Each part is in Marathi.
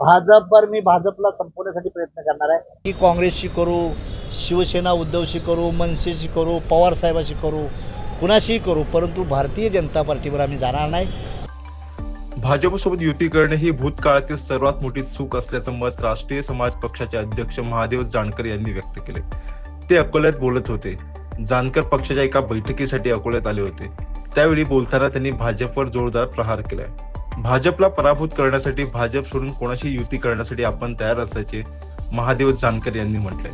भाजपवर मी भाजपला संपवण्यासाठी प्रयत्न करणार आहे. की काँग्रेसशी करू शिवसेना उद्धवशी करू मनसेशी करू पवारसाहेबाशी करू कुणाशीही करू परंतु भारतीय जनता पार्टीवर आम्ही जाणार नाही. भाजपसोबत युती करणे ही भूतकाळातील सर्वात मोठी चूक असल्याचं मत राष्ट्रीय समाज पक्षाचे अध्यक्ष महादेव जानकर यांनी व्यक्त केले ते अकोल्यात बोलत होते. जानकर पक्षाच्या एका बैठकीसाठी अकोल्यात आले होते. त्यावेळी बोलताना त्यांनी भाजपवर जोरदार प्रहार केलाय. भाजपला पराभूत करण्यासाठी भाजप सोडून कोणाशी युती करण्यासाठी आपण तयार असल्याचे महादेव जानकर यांनी म्हटलंय.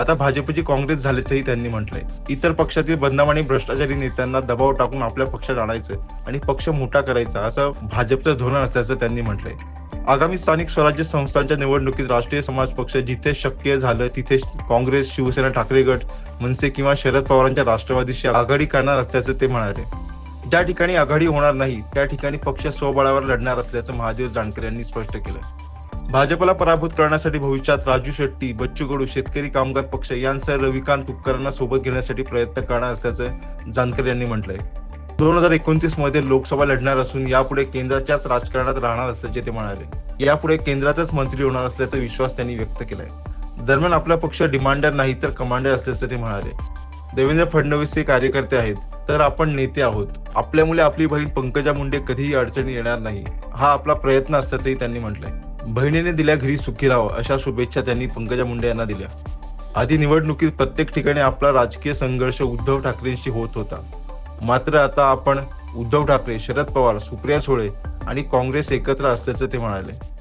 आता भाजपची काँग्रेस झाल्याचंही त्यांनी म्हटलंय. इतर पक्षातील बदनाम आणि भ्रष्टाचारी नेत्यांना दबाव टाकून आपल्या पक्षात आणायचं आणि पक्ष मोठा करायचा असं भाजपचं धोरण असल्याचं त्यांनी म्हटलंय. आगामी स्थानिक स्वराज्य संस्थांच्या निवडणुकीत राष्ट्रीय समाज पक्ष जिथे शक्य झालं तिथे काँग्रेस शिवसेना ठाकरे गट मनसे किंवा शरद पवारांच्या राष्ट्रवादीशी आघाडी करणार असल्याचं ते म्हणाले. ज्या ठिकाणी आघाडी होणार नाही त्या ठिकाणी पक्ष स्वबळावर लढणार असल्याचं महादेव जानकर यांनी स्पष्ट केलं. भाजपला पराभूत करण्यासाठी भविष्यात राजू शेट्टी बच्चू कडू शेतकरी कामगार पक्ष यांसह रविकांत तुपकरांना सोबत घेण्यासाठी प्रयत्न करणार असल्याचं जानकर यांनी म्हटलंय. दोन हजार एकोणतीसमध्ये लोकसभा लढणार असून यापुढे केंद्राच्याच राजकारणात राहणार असल्याचे ते म्हणाले. यापुढे केंद्राचाच मंत्री होणार असल्याचा विश्वास त्यांनी व्यक्त केलाय. दरम्यान आपला पक्ष डिमांडर नाही तर कमांडर असल्याचं ते म्हणाले. देवेंद्र फडणवीस हे कार्यकर्ते आहेत. तर आपण नेते आहोत. आपल्यामुळे आपली बहीण पंकजा मुंडे कधीही अडचणी येणार नाही. हा आपला प्रयत्न असल्याचंही त्यांनी म्हटलंय. बहिणीने दिल्या घरी सुखी राहावं अशा शुभेच्छा त्यांनी पंकजा मुंडे यांना दिल्या. आधी निवडणुकीत प्रत्येक ठिकाणी आपला राजकीय संघर्ष उद्धव ठाकरेंशी होत होता. मात्र आता आपण उद्धव ठाकरे शरद पवार सुप्रिया सुळे आणि काँग्रेस एकत्र असल्याचं ते म्हणाले.